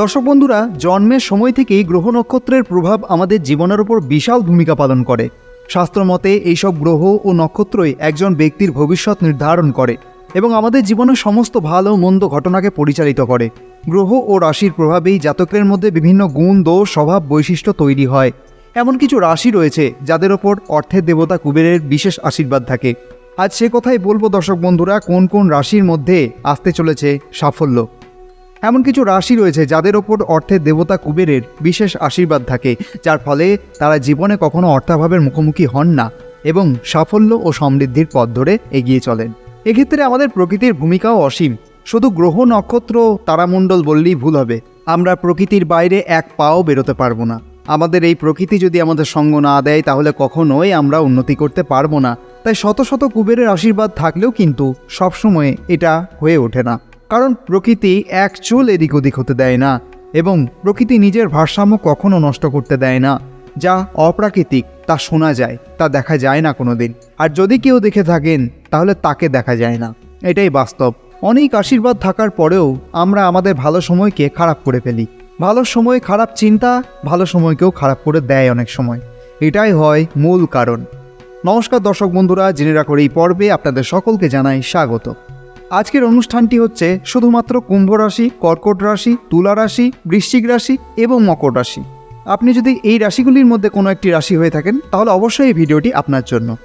দর্শক বন্ধুরা, জন্মের সময় থেকেই গ্রহ নক্ষত্রের প্রভাব আমাদের জীবনের উপর বিশাল ভূমিকা পালন করে। শাস্ত্রমতে এইসব গ্রহ ও নক্ষত্রই একজন ব্যক্তির ভবিষ্যৎ নির্ধারণ করে এবং আমাদের জীবনের সমস্ত ভালো মন্দ ঘটনাকে পরিচালিত করে। গ্রহ ও রাশির প্রভাবেই জাতকের মধ্যে বিভিন্ন গুণ, দোষ, স্বভাব, বৈশিষ্ট্য তৈরি হয়। এমন কিছু রাশি রয়েছে যাদের ওপর অর্থের দেবতা কুবেরের বিশেষ আশীর্বাদ থাকে। আজ সে কথাই বলব দর্শক বন্ধুরা, কোন কোন রাশির মধ্যে আসতে চলেছে সাফল্য? এমন কিছু রাশি রয়েছে যাদের ওপর অর্থের দেবতা কুবেরের বিশেষ আশীর্বাদ থাকে, যার ফলে তারা জীবনে কখনো অর্থাভাবের মুখোমুখি হন না এবং সাফল্য ও সমৃদ্ধির পথ ধরে এগিয়ে চলেন। এক্ষেত্রে আমাদের প্রকৃতির ভূমিকাও অসীম। শুধু গ্রহ, নক্ষত্র, তারামণ্ডল বললেই ভুল হবে। আমরা প্রকৃতির বাইরে এক পাও বেরোতে পারব না। আমাদের এই প্রকৃতি যদি আমাদের সঙ্গ না দেয়, তাহলে কখনোই আমরা উন্নতি করতে পারব না। তাই শত শত কুবেরের আশীর্বাদ থাকলেও কিন্তু সবসময় এটা হয়ে ওঠে না। কারণ প্রকৃতি এক চুল এদিক ওদিক হতে দেয় না, এবং প্রকৃতি নিজের ভারসাম্য কখনো নষ্ট করতে দেয় না। যা অপ্রাকৃতিক, তা শোনা যায়, তা দেখা যায় না কোনো দিন আর যদি কেউ দেখে থাকেন, তাহলে তাকে দেখা যায় না। এটাই বাস্তব। অনেক আশীর্বাদ থাকার পরেও আমরা আমাদের ভালো সময়কে খারাপ করে ফেলি। ভালো সময় খারাপ চিন্তা, ভালো সময়কেও খারাপ করে দেয় অনেক সময়। এটাই হয় মূল কারণ। নমস্কার দর্শক বন্ধুরা, জেনে রাখো এই পর্বে আপনাদের সকলকে জানাই স্বাগত। আজকের অনুষ্ঠানটি হচ্ছে শুধুমাত্র কুম্ভ রাশি, কর্কট রাশি, তুলা রাশি, বৃশ্চিক রাশি এবং মকর রাশি। আপনি যদি এই রাশিগুলির মধ্যে কোনো একটি রাশি হয়ে থাকেন, তাহলে অবশ্যই এই ভিডিওটি আপনার জন্য।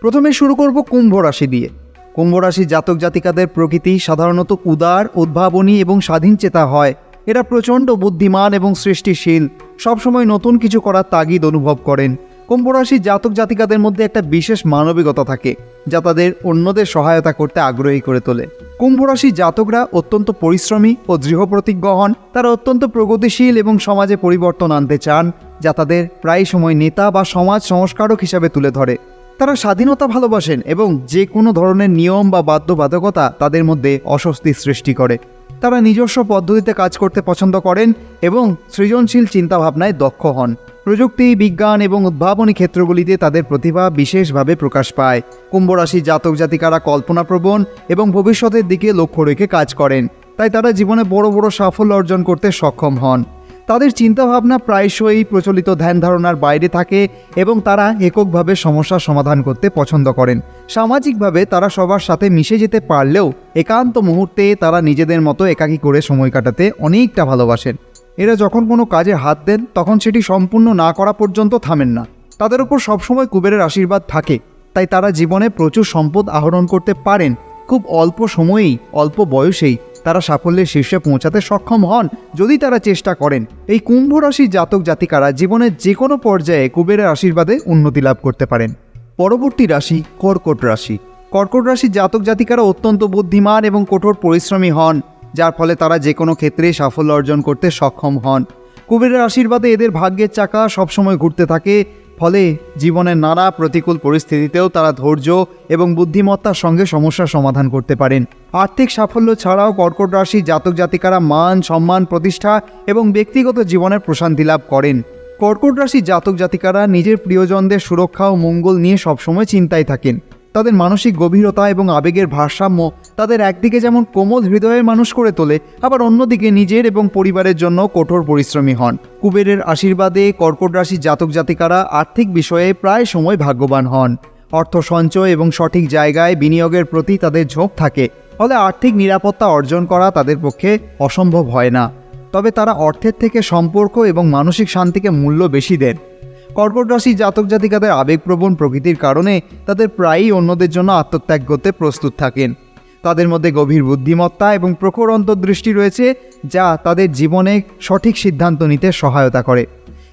প্রথমে শুরু করব কুম্ভ রাশি দিয়ে। কুম্ভ রাশির জাতক জাতিকাদের প্রকৃতি, সাধারণত উদার, উদ্ভাবনী এবং স্বাধীন চেতা হয়। এরা প্রচণ্ড বুদ্ধিমান এবং সৃষ্টিশীল। সবসময় নতুন কিছু করার তাগিদ অনুভব করেন। কুম্ভ রাশির জাতক জাতিকাদের মধ্যে একটা বিশেষ মানবিকতা থাকে, যা তাদের অন্যদের সহায়তা করতে আগ্রহী করে তোলে। কুম্ভ রাশির জাতকরা অত্যন্ত পরিশ্রমী ও দৃঢ়প্রতিজ্ঞ হন। তারা অত্যন্ত প্রগতিশীল এবং সমাজে পরিবর্তন আনতে চান, যা তাদের প্রায় সময় নেতা বা সমাজ সংস্কারক হিসাবে তুলে ধরে। তারা স্বাধীনতা ভালোবাসেন এবং যে কোনো ধরনের নিয়ম বা বাধ্যবাধকতা তাদের মধ্যে অস্বস্তি সৃষ্টি করে। তারা নিজস্ব পদ্ধতিতে কাজ করতে পছন্দ করেন এবং সৃজনশীল চিন্তাভাবনায় দক্ষ হন। প্রযুক্তি, বিজ্ঞান এবং উদ্ভাবনী ক্ষেত্রগুলিতে তাদের প্রতিভা বিশেষভাবে প্রকাশ পায়। কুম্ভরাশির জাতক জাতিকারা কল্পনাপ্রবণ এবং ভবিষ্যতের দিকে লক্ষ্য রেখে কাজ করেন। তাই তারা জীবনে বড় বড় সাফল্য অর্জন করতে সক্ষম হন। তাদের চিন্তাভাবনা প্রায়শই প্রচলিত ধ্যান ধারণার বাইরে থাকে এবং তারা এককভাবে সমস্যার সমাধান করতে পছন্দ করেন। সামাজিকভাবে তারা সবার সাথে মিশে যেতে পারলেও একান্ত মুহূর্তে তারা নিজেদের মতো একাকী করে সময় কাটাতে অনেকটা ভালোবাসেন। এরা যখন কোনো কাজে হাত দেন, তখন সেটি সম্পূর্ণ না করা পর্যন্ত থামেন না। তাদের উপর সবসময় কুবেরের আশীর্বাদ থাকে, তাই তারা জীবনে প্রচুর সম্পদ আহরণ করতে পারেন। খুব অল্প সময়েই, অল্প বয়সেই তারা সাফল্যের শীর্ষে পৌঁছাতে সক্ষম হন যদি তারা চেষ্টা করেন। এই কুম্ভ রাশির জাতক জাতিকারা জীবনের যে কোনো পর্যায়ে কুবেরের আশীর্বাদে উন্নতি লাভ করতে পারেন। পরবর্তী রাশি কর্কট রাশি। কর্কট রাশির জাতক জাতিকারা অত্যন্ত বুদ্ধিমান এবং কঠোর পরিশ্রমী হন, যার ফলে তারা যে কোনো ক্ষেত্রে সাফল্য অর্জন করতে সক্ষম হন। কুবেরের আশীর্বাদে এদের ভাগ্যের চাকা সবসময় ঘুরতে থাকে ফলে জীবনের নানা প্রতিকূল পরিস্থিতিতেও তারা ধৈর্য এবং বুদ্ধিমত্তার সঙ্গে সমস্যার সমাধান করতে পারেন। আর্থিক সাফল্য ছাড়াও কর্কট রাশি জাতক জাতিকারা মান, সম্মান, প্রতিষ্ঠা এবং ব্যক্তিগত জীবনের প্রশান্তি লাভ করেন। কর্কট রাশি জাতক জাতিকারা নিজের প্রিয়জনদের সুরক্ষা ও মঙ্গল নিয়ে সবসময় চিন্তায় থাকেন। তাদের মানসিক গভীরতা এবং আবেগের ভারসাম্য তাদের একদিকে যেমন কোমল হৃদয়ের মানুষ করে তোলে, আবার অন্যদিকে নিজের এবং পরিবারের জন্য কঠোর পরিশ্রমী হন। কুবেরের আশীর্বাদে কর্কট রাশির জাতক জাতিকারা আর্থিক বিষয়ে প্রায় সময় ভাগ্যবান হন। অর্থ সঞ্চয় এবং সঠিক জায়গায় বিনিয়োগের প্রতি তাদের ঝোঁক থাকে, ফলে আর্থিক নিরাপত্তা অর্জন করা তাদের পক্ষে অসম্ভব হয় না। তবে তারা অর্থের থেকে সম্পর্ক এবং মানসিক শান্তিকে মূল্য বেশি দেন। কর্কট রাশি জাতক জাতিকাদের আবেগপ্রবণ প্রকৃতির কারণে তাদের প্রায়ই অন্যদের জন্য আত্মত্যাগ করতে প্রস্তুত থাকেন। তাদের মধ্যে গভীর বুদ্ধিমত্তা এবং প্রখর অন্তর্দৃষ্টি রয়েছে, যা তাদের জীবনে সঠিক সিদ্ধান্ত নিতে সহায়তা করে।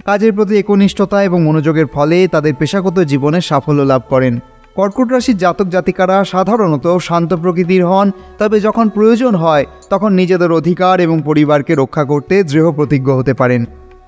কাজের প্রতি একনিষ্ঠতা এবং মনোযোগের ফলে তাদের পেশাগত জীবনে সাফল্য লাভ করেন। কর্কট রাশির জাতক জাতিকারা সাধারণত শান্ত প্রকৃতির হন, তবে যখন প্রয়োজন হয়, তখন নিজেদের অধিকার এবং পরিবারকে রক্ষা করতে দৃঢ় প্রতিজ্ঞ হতে পারেন।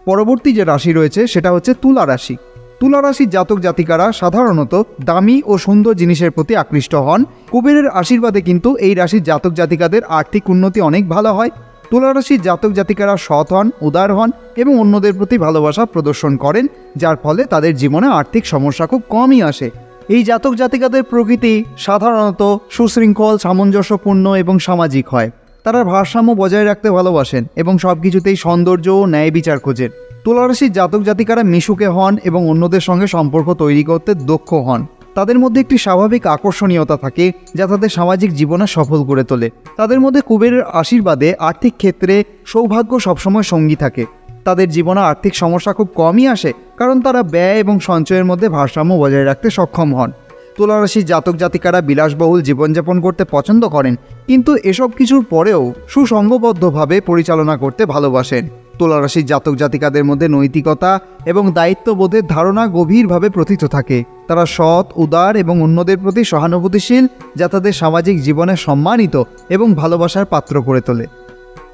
পরবর্তী যে রাশি রয়েছে, সেটা হচ্ছে তুলা রাশি। তুলা রাশির জাতক জাতিকারা সাধারণত দামি ও সুন্দর জিনিসের প্রতি আকৃষ্ট হন। কুবেরের আশীর্বাদে কিন্তু এই রাশির জাতক জাতিকাদের আর্থিক উন্নতি অনেক ভালো হয়। তুলা রাশির জাতক জাতিকারা সৎ হন, উদার হন এবং অন্যদের প্রতি ভালোবাসা প্রদর্শন করেন, যার ফলে তাদের জীবনে আর্থিক সমস্যা খুব কমই আসে। এই জাতক জাতিকাদের প্রকৃতি সাধারণত সুশৃঙ্খল, সামঞ্জস্যপূর্ণ এবং সামাজিক হয়। তারা ভারসাম্য বজায় রাখতে ভালোবাসেন এবং সব কিছুতেই সৌন্দর্য ও ন্যায় বিচার খোঁজেন। তুলারাশির জাতক জাতিকারা মিশুকে হন এবং অন্যদের সঙ্গে সম্পর্ক তৈরি করতে দক্ষ হন। তাদের মধ্যে একটি স্বাভাবিক আকর্ষণীয়তা থাকে, যা তাদের সামাজিক জীবনে সফল করে তোলে। তাদের মধ্যে কুবেরের আশীর্বাদে আর্থিক ক্ষেত্রে সৌভাগ্য সবসময় সঙ্গী থাকে। তাদের জীবনে আর্থিক সমস্যা খুব কমই আসে, কারণ তারা ব্যয় এবং সঞ্চয়ের মধ্যে ভারসাম্য বজায় রাখতে সক্ষম হন। তুলারাশির জাতক জাতিকারা বিলাসবহুল জীবনযাপন করতে পছন্দ করেন, কিন্তু এসব কিছুর পরেও সুসংঘবদ্ধভাবে পরিচালনা করতে ভালোবাসেন। তুলারাশির জাতক জাতিকাদের মধ্যে নৈতিকতা এবং দায়িত্ববোধের ধারণা গভীরভাবে প্রথিত থাকে। তারা সৎ, উদার এবং অন্যদের প্রতি সহানুভূতিশীল, যা তাদের সামাজিক জীবনে সম্মানিত এবং ভালোবাসার পাত্র করে তোলে।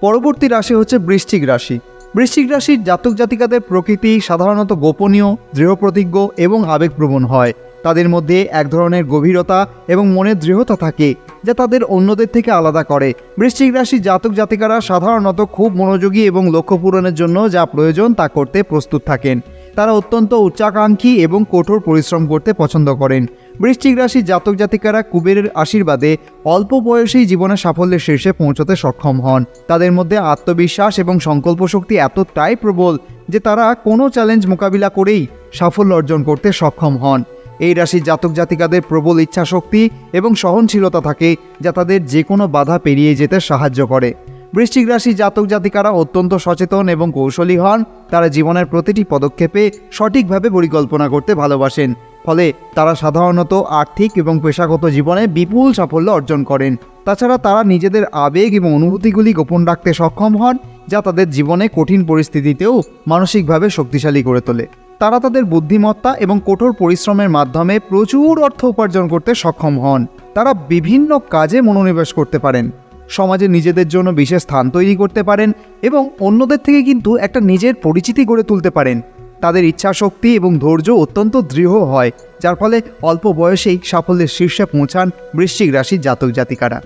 পরবর্তী রাশি হচ্ছে বৃশ্চিক রাশি। বৃশ্চিক রাশির জাতক জাতিকাদের প্রকৃতি সাধারণত গোপনীয়, দৃঢ়প্রতিজ্ঞ এবং আবেগপ্রবণ হয়। তাদের মধ্যে এক ধরনের গভীরতা এবং মনের দৃঢ়তা থাকে, যা তাদের অন্যদের থেকে আলাদা করে। বৃশ্চিক রাশির জাতক জাতিকারা সাধারণত খুব মনোযোগী এবং লক্ষ্য পূরণের জন্য যা প্রয়োজন তা করতে প্রস্তুত থাকেন। তারা অত্যন্ত উচ্চাকাঙ্ক্ষী এবং কঠোর পরিশ্রম করতে পছন্দ করেন। বৃশ্চিক রাশির জাতক জাতিকারা কুবেরের আশীর্বাদে অল্প বয়সেই জীবনে সাফল্যের শীর্ষে পৌঁছতে সক্ষম হন। তাদের মধ্যে আত্মবিশ্বাস এবং সংকল্প শক্তি এতটাই প্রবল যে তারা কোনো চ্যালেঞ্জ মোকাবিলা করেই সাফল্য অর্জন করতে সক্ষম হন। এই রাশির জাতক জাতিকাদের প্রবল ইচ্ছাশক্তি এবং সহনশীলতা থাকে যা তাদের যে কোনো বাধা পেরিয়ে যেতে সাহায্য করে। বৃশ্চিক রাশি জাতক জাতিকারা অত্যন্ত সচেতন এবং কৌশলী হন। তারা জীবনের প্রতিটি পদক্ষেপে সঠিকভাবে পরিকল্পনা করতে ভালোবাসেন। ফলে তারা সাধারণত আর্থিক এবং পেশাগত জীবনে বিপুল সাফল্য অর্জন করেন। তাছাড়া তারা নিজেদের আবেগ এবং অনুভূতিগুলি গোপন রাখতে সক্ষম হন, যা তাদের জীবনে কঠিন পরিস্থিতিতেও মানসিকভাবে শক্তিশালী করে তোলে। তারা তাদের বুদ্ধিমত্তা এবং কঠোর পরিশ্রমের মাধ্যমে প্রচুর অর্থ উপার্জন করতে সক্ষম হন। তারা বিভিন্ন কাজে মনোনিবেশ করতে পারেন। সমাজে নিজেদের জন্য বিশেষ স্থান তৈরি করতে পারেন এবং অন্যদের থেকে কিন্তু একটা নিজের পরিচিতি গড়ে তুলতে পারেন। তাদের ইচ্ছাশক্তি এবং ধৈর্য অত্যন্ত দৃঢ় হয়, যার ফলে অল্প বয়সেই সাফল্যের শীর্ষে পৌঁছান বৃশ্চিক রাশির জাতক জাতিকারা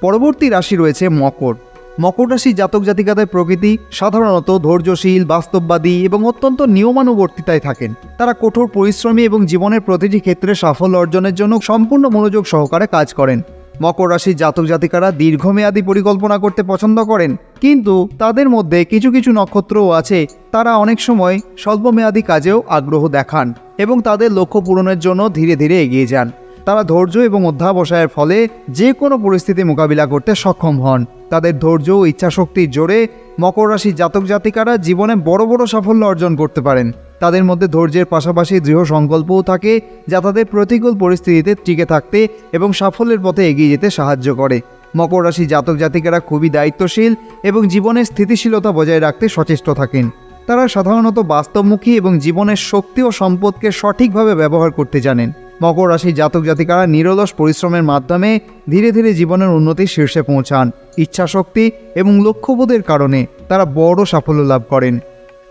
পরবর্তী রাশি রয়েছে মকর। মকর রাশি জাতক জাতিকাদের প্রকৃতি সাধারণত ধৈর্যশীল, বাস্তববাদী এবং অত্যন্ত নিয়মানুবর্তিতায় থাকেন। তারা কঠোর পরিশ্রমী এবং জীবনের প্রতিটি ক্ষেত্রে সাফল্য অর্জনের জন্য সম্পূর্ণ মনোযোগ সহকারে কাজ করেন। মকর রাশির জাতক জাতিকারা দীর্ঘমেয়াদী পরিকল্পনা করতে পছন্দ করেন, কিন্তু তাদের মধ্যে কিছু কিছু নক্ষত্রও আছে, তারা অনেক সময় স্বল্পমেয়াদী কাজেও আগ্রহ দেখান এবং তাদের লক্ষ্য পূরণের জন্য ধীরে ধীরে এগিয়ে যান। তারা ধৈর্য এবং অধ্যাবসায়ের ফলে যে কোনো পরিস্থিতি মোকাবিলা করতে সক্ষম হন। তাদের ধৈর্য ও ইচ্ছাশক্তির জোরে মকর রাশির জাতক জাতিকারা জীবনে বড় বড় সাফল্য অর্জন করতে পারেন। তাদের মধ্যে ধৈর্যের পাশাপাশি দৃঢ় সংকল্পও থাকে যা তাদের প্রতিকূল পরিস্থিতিতে টিকে থাকতে এবং সাফল্যের পথে এগিয়ে যেতে সাহায্য করে। মকর রাশি জাতক জাতিকারা খুবই দায়িত্বশীল এবং জীবনের স্থিতিশীলতা বজায় রাখতে সচেষ্ট থাকেন। তারা সাধারণত বাস্তবমুখী এবং জীবনের শক্তি ও সম্পদকে সঠিকভাবে ব্যবহার করতে জানেন। মকর রাশি জাতক জাতিকারা নিরলস পরিশ্রমের মাধ্যমে ধীরে ধীরে জীবনের উন্নতির শীর্ষে পৌঁছান। ইচ্ছাশক্তি এবং লক্ষ্যবোধের কারণে তারা বড় সাফল্য লাভ করেন।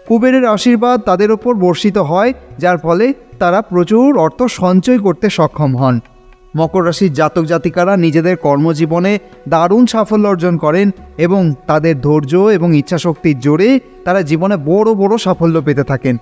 কুবেরের আশীর্বাদ তাদের ওপর বর্ষিত হয়, যার ফলে তারা প্রচুর অর্থ সঞ্চয় করতে সক্ষম হন। মকর রাশির জাতক জাতিকারা নিজেদের কর্মজীবনে দারুণ সাফল্য অর্জন করেন এবং তাদের ধৈর্য এবং ইচ্ছাশক্তির জোরে তারা জীবনে বড় বড় সাফল্য পেতে থাকেন।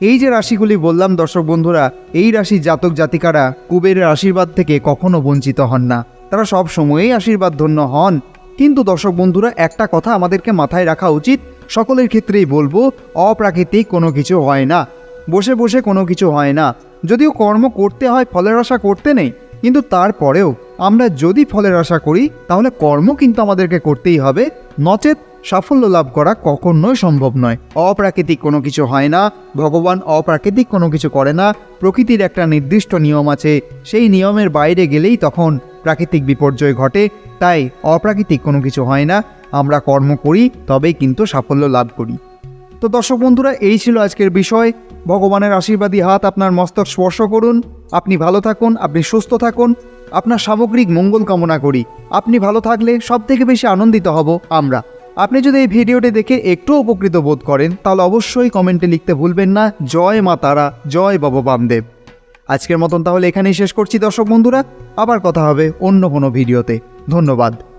এই যে রাশিগুলি বললাম দর্শক বন্ধুরা, এই রাশি জাতক জাতিকারা কুবেরের আশীর্বাদ থেকে কখনো বঞ্চিত হন না। তারা সব সময়েই আশীর্বাদ ধন্য হন। কিন্তু দর্শক বন্ধুরা, একটা কথা আমাদেরকে মাথায় রাখা উচিত, সকলের ক্ষেত্রেই বলব, অপ্রাকৃতিক কোনো কিছু হয় না। বসে বসে কোনো কিছু হয় না। যদিও কর্ম করতে হয়, ফলের আশা করতে নেই, কিন্তু তারপরেও আমরা যদি ফলের আশা করি, তাহলে কর্ম কিন্তু আমাদেরকে করতেই হবে। নচেত সাফল্য লাভ করা কখনোই সম্ভব নয়। অপ্রাকৃতিক কোনো কিছু হয় না। ভগবান অপ্রাকৃতিক কোনো কিছু করে না। প্রকৃতির একটা নির্দিষ্ট নিয়ম আছে। সেই নিয়মের বাইরে গেলেই তখন প্রাকৃতিক বিপর্যয় ঘটে। তাই অপ্রাকৃতিক কোনো কিছু হয় না। আমরা কর্ম করি, তবেই কিন্তু সাফল্য লাভ করি। তো দর্শক বন্ধুরা, এই ছিল আজকের বিষয়। ভগবানের আশীর্বাদী হাত আপনার মস্তক স্পর্শ করুন। আপনি ভালো থাকুন, আপনি সুস্থ থাকুন। আপনার সামগ্রিক মঙ্গল কামনা করি। আপনি ভালো থাকলে সব থেকে বেশি আনন্দিত হব আমরা। আপনি যদি এই ভিডিওটি দেখে একটু উপকৃত বোধ করেন, তাহলে অবশ্যই কমেন্টে লিখতে ভুলবেন না। জয় মা তারা, জয় বাবা বামদেব। আজকের মতন তাহলে এখানেই শেষ করছি দর্শক বন্ধুরা। আবার কথা হবে অন্য কোনো ভিডিওতে। ধন্যবাদ।